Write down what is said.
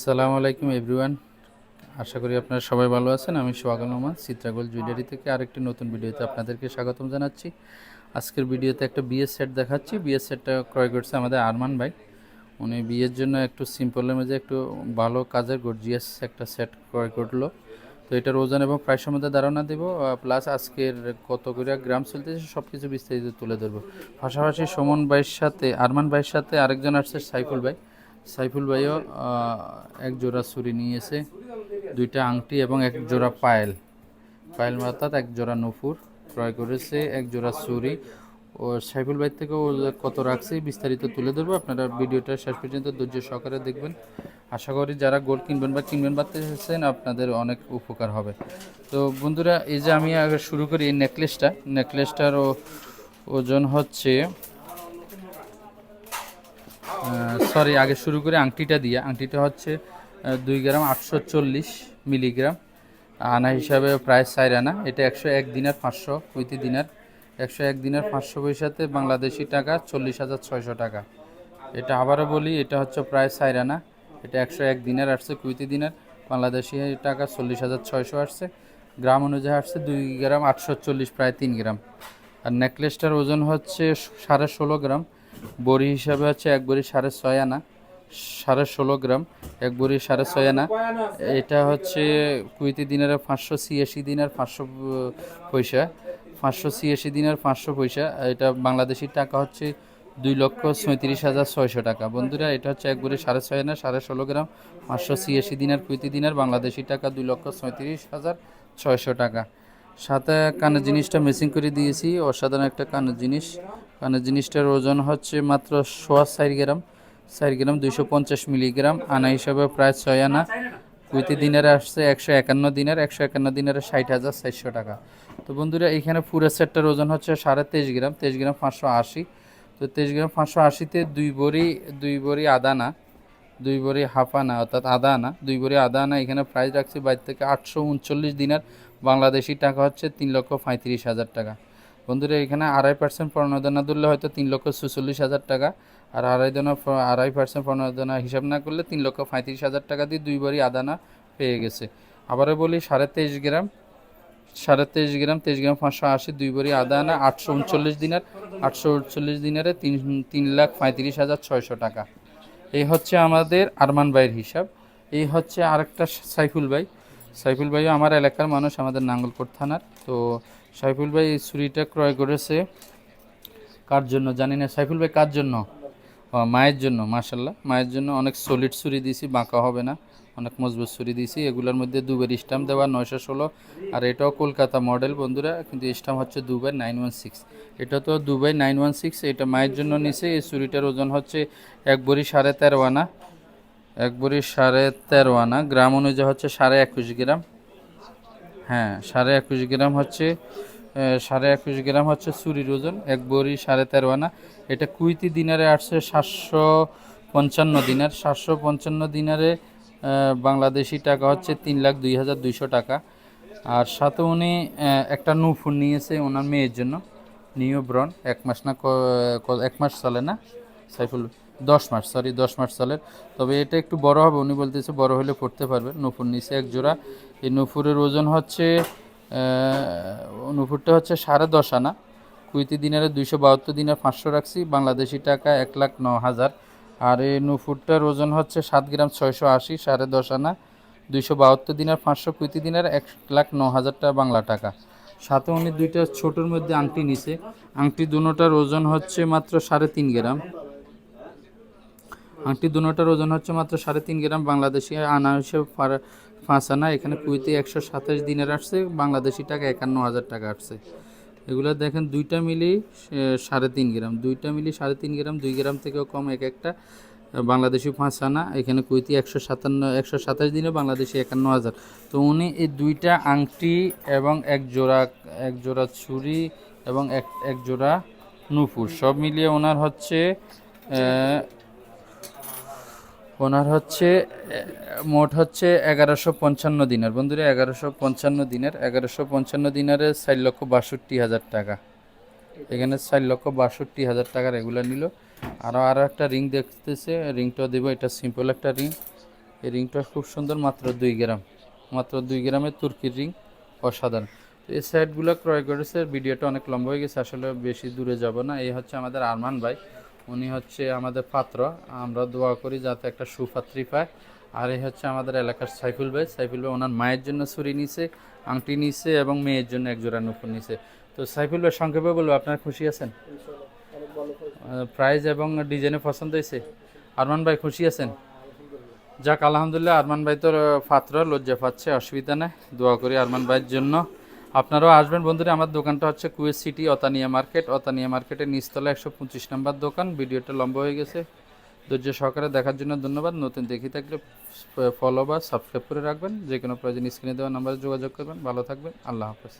আসসালামু আলাইকুম, এভরিওয়ান। আশা করি আপনারা সবাই ভালো আছেন। আমি সোহাগ রহমান চিত্রাগোল জুয়েলারি থেকে আরেকটি নতুন ভিডিওতে আপনাদেরকে স্বাগতম জানাচ্ছি। আজকের ভিডিওতে একটা বিয়ের সেট দেখাচ্ছি। বিয়ের সেটটা ক্রয় করছে আমাদের আরমান ভাই। উনি বিয়ের জন্য একটু সিম্পলের মধ্যে একটু ভালো কাজের গর্জিয়াস একটা সেট ক্রয় করল। তো এটার ওজন এবং প্রাইসের মধ্যে ধারণা দেবো। প্লাস আজকের কত করে গ্রাম চলতেছে সব কিছু বিস্তারিত তুলে ধরবো। পাশাপাশি সুমন ভাইয়ের সাথে, আরমান ভাইয়ের সাথে আরেকজন আসছে, সাইফুল ভাই। সাইফুল ভাইও এক জোড়া ছুরি নিয়েছে, দুইটা আংটি এবং এক জোড়া পায়েল। পায়েল অর্থাৎ এক জোড়া নুপুর ক্রয় করেছে, এক জোড়া ছুরি। ও সাইফুল ভাই থেকে ও কত রাখছে বিস্তারিত তুলে ধরবো। আপনারা ভিডিওটা শেষ পর্যন্ত ধৈর্য সহকারে দেখবেন। আশা করি যারা গোল্ড কিনবেন বা কিনবেন বাড়তে চাচ্ছেন আপনাদের অনেক উপকার হবে। তো বন্ধুরা, এই যে আমি আগে শুরু করি এই নেকলেসটা নেকলেসটার ওজন হচ্ছে সরি আগে শুরু করে আংটিটা দিয়ে। আংটিটা হচ্ছে দুই গ্রাম আটশো চল্লিশ মিলিগ্রাম। আনা হিসাবে প্রায় চার আনা। এটা একশো এক দিনের পাঁচশো কুইতি দিনের। একশো এক দিনের পাঁচশো পয়সাতে বাংলাদেশি টাকা চল্লিশ হাজার ছয়শো টাকা। এটা আবারও বলি, এটা হচ্ছে প্রায় চার আনা। এটা একশো এক দিনের আসছে কুইতি দিনের। বাংলাদেশি টাকা চল্লিশ হাজার ছয়শো আসছে। গ্রাম অনুযায়ী আসছে দুই গ্রাম আটশো চল্লিশ, প্রায় তিন গ্রাম। আর নেকলেসটার ওজন হচ্ছে সাড়ে ষোলো গ্রাম। বড়ি হিসাবে হচ্ছে এক বড়ি সাড়ে ছয় আনা, সাড়ে ষোলো গ্রাম, এক বড়ি সাড়ে ছয় আনা। এটা হচ্ছে কুইতি দিনের পাঁচশো ছিয়াশি দিনের পাঁচশো পয়সা, পাঁচশো ছিয়াশি দিনের পাঁচশো পয়সা। এটা বাংলাদেশি টাকা হচ্ছে দুই লক্ষ সৈঁত্রিশ হাজার ছয়শো টাকা। বন্ধুরা, এটা হচ্ছে এক বড়ি সাড়ে ছয় আনা, সাড়ে ষোলো গ্রাম, পাঁচশো ছিয়াশি দিনের কুইতি দিনের বাংলাদেশি টাকা দুই লক্ষ সৈঁত্রিশ হাজার ছয়শো টাকা। সাথে কানের জিনিসটা মেসিং করে দিয়েছি। অসাধারণ একটা কানের জিনিস। কানের জিনিসটার ওজন হচ্ছে মাত্র সোয়া চার গ্রাম। চার গ্রাম দুইশো পঞ্চাশ মিলিগ্রাম। আনা হিসাবে প্রায় ছয় আনা। কুইতি দিনের আসছে একশো একান্ন দিনের। একশো একান্ন দিনের ষাট হাজার চারশো টাকা। তো বন্ধুরা, এখানে পুরো সেটটার ওজন হচ্ছে সাড়ে তেইশ গ্রাম। তেইশ গ্রাম পাঁচশো আশি। তো তেইশ গ্রাম পাঁচশো আশিতে দুই বড়ি দুই বড়ি আদানা দুই বড়ি হাফ আনা, অর্থাৎ আদা আনা, দুই বড়ি আদা আনা এখানে প্রাইস রাখছি বাইর থেকে আটশো উনচল্লিশ দিনের। বাংলাদেশি টাকা হচ্ছে তিন লক্ষ পঁয়ত্রিশ হাজার টাকা। বন্ধুরা, এখানে আড়াই পার্সেন্ট প্রণোদনা তুললে হয়তো তিন লক্ষ ছুচল্লিশ হাজার টাকা। আর আড়াই দনা আড়াই পার্সেন্ট প্রণোদনা হিসাব না করলে তিন লক্ষ পঁয়ত্রিশ হাজার টাকা দিয়ে দুই বড়ি আদানা পেয়ে গেছে। আবারও বলি, সাড়ে তেইশ গ্রাম, সাড়ে তেইশ গ্রাম তেইশ গ্রাম পাঁচশো আশি, দুই বড়ি আদা আনা আটশো উনচল্লিশ দিনের, আটশো উনচল্লিশ দিনের তিন তিন লাখ পঁয়ত্রিশ হাজার ছয়শো টাকা। এই হচ্ছে আমাদের আরমান ভাইয়ের হিসাব। এই হচ্ছে আরেকটা সাইফুল ভাই। সাইফুল ভাইও আমার এলাকার মানুষ, আমাদের নাঙ্গলকোট থানার। তো সাইফুল ভাই, এই ছুরিটা ক্রয় করেছে কার জন্য? জানি না, সাইফুল ভাই কার জন্য? মায়ের জন্য মাশাল্লাহ মায়ের জন্য অনেক সলিড ছুরি দিয়েছি বাঁকা হবে না। অনেক মজবুত ছুরি দিয়েছি এগুলোর মধ্যে দুবার স্টাম্প দেওয়া নয়শো ষোলো। আর এটাও কলকাতা মডেল বন্ধুরা, কিন্তু স্টাম্প হচ্ছে দুবাই নাইন ওয়ান সিক্স এটা তো দুবাই নাইন ওয়ান সিক্স এটা মায়ের জন্য নিছে। এই ছুরিটার ওজন হচ্ছে এক বড়ি সাড়ে তেরো আনা। এক বড়ি সাড়ে তেরো আনা, গ্রাম অনুযায়ী হচ্ছে সাড়ে একুশ গ্রাম। হ্যাঁ সাড়ে একুশ গ্রাম হচ্ছে সাড়ে একুশ গ্রাম হচ্ছে চুরির ওজন, এক বড়ি সাড়ে তেরো আনা। এটা কুইতি দিনারে আসছে সাতশো পঞ্চান্ন দিনার। সাতশো পঞ্চান্ন দিনারে বাংলাদেশি টাকা হচ্ছে তিন লাখ দুই হাজার দুইশো টাকা। আর সাথে উনি একটা নুফুন নিয়েছে ওনার মেয়ের জন্য, নিউ ব্রন। এক মাস না এক মাস চলে না, সাইফুল দশ মাস সরি দশ মাস সালের তবে এটা একটু বড় হবে, উনি বলতেছে বড় হলে পড়তে পারবে নুপুর নিচে এক জোড়া। এই নুপুরের ওজন হচ্ছে নুপুরটা হচ্ছে সাড়ে দশ আনা। কুইতি দিনারে দুইশো বাহাত্তর দিনের পাঁচশো রাখছি। বাংলাদেশি টাকা এক লাখ ন হাজার। আর এই নুপুরটার ওজন হচ্ছে সাত গ্রাম ছয়শো আশি, সাড়ে দশ আনা। দুইশো বাহাত্তর দিনের পাঁচশো কুইতি দিনের এক লাখ ন হাজার টাকা বাংলা টাকা। সাথে উনি দুইটা ছোটোর মধ্যে আংটি নিছে। আংটি দুটোটার ওজন হচ্ছে মাত্র সাড়ে তিন গ্রাম। আংটি দুটোটার ওজন হচ্ছে মাত্র সাড়ে তিন গ্রাম বাংলাদেশি আনা হিসেবে পাঁচ আনা এখানে কুইতে একশো সাতাশ দিনের আসছে, বাংলাদেশি টাকা একান্ন হাজার টাকা আসছে। এগুলো দেখেন, দুইটা মিলি সাড়ে তিন গ্রাম। দুইটা মিলি, সাড়ে তিন গ্রাম, দুই গ্রাম থেকেও কম এক একটা বাংলাদেশি পাঁচ আনা এখানে কুইতি একশো সাতান্ন, একশো সাতাশ দিনে বাংলাদেশি একান্ন হাজার। তো উনি এই দুইটা আংটি এবং এক জোড়া এক জোড়া ছুরি এবং এক এক জোড়া নুপুর, সব মিলিয়ে ওনার হচ্ছে ওনার হচ্ছে, মোট হচ্ছে এগারোশো পঞ্চান্ন দিনের। বন্ধুরা, এগারোশো পঞ্চান্ন দিনের, এগারোশো পঞ্চান্ন দিনারে চার লক্ষ বাষট্টি হাজার টাকা। এখানে চার লক্ষ বাষট্টি হাজার টাকা রেগুলার নিল। আরও আরও একটা রিং দেখতেছে রিংটাও দেবো, এটা সিম্পল একটা রিং এই রিংটা খুব সুন্দর, মাত্র দুই গ্রাম। মাত্র দুই গ্রামের তুর্কির রিং অসাধারণ। তো এই সেটগুলো ক্রয় করেছে, ভিডিওটা অনেক লম্বা হয়ে গেছে, আসলে বেশি দূরে যাব না। এই হচ্ছে আমাদের আরমান ভাই। উনি হচ্ছে আমাদের পাত্র। আমরা দোয়া করি যাতে একটা সুপাত্রী পায়। আর এই হচ্ছে আমাদের এলাকার সাইফুল ভাই। সাইফুল ভাই ওনার মায়ের জন্য ছুরি নিছে আংটি নিছে এবং মেয়ের জন্য এক জোড়া নুপুর নিছে। তো সাইফুল ভাই সংক্ষেপে বলব আপনারা খুশি আছেন? প্রাইজ এবং ডিজাইনে পছন্দ হয়েছে? আরমান ভাই খুশি আছেন? যাক আলহামদুলিল্লাহ আরমান ভাই তোর পাত্র লজ্জা পাচ্ছে অসুবিধা নেই। দোয়া করি আরমান ভাইয়ের জন্য। আপনারাও আসবেন বন্ধুরা, আমার দোকানটা হচ্ছে কুয়েত সিটি, অতানিয়া মার্কেট। অতানিয়া মার্কেটের নিচতলা একশো পঁচিশ নম্বর দোকান। ভিডিওটা লম্বা হয়ে গেছে। ধৈর্য সহকারে দেখার জন্য ধন্যবাদ। নতুন দেখি থাকলে ফলো বা সাবস্ক্রাইব করে রাখবেন। যে কোনো প্রয়োজন স্ক্রিনে দেওয়া নাম্বারে যোগাযোগ করবেন। ভালো থাকবেন। আল্লাহ হাফেজ।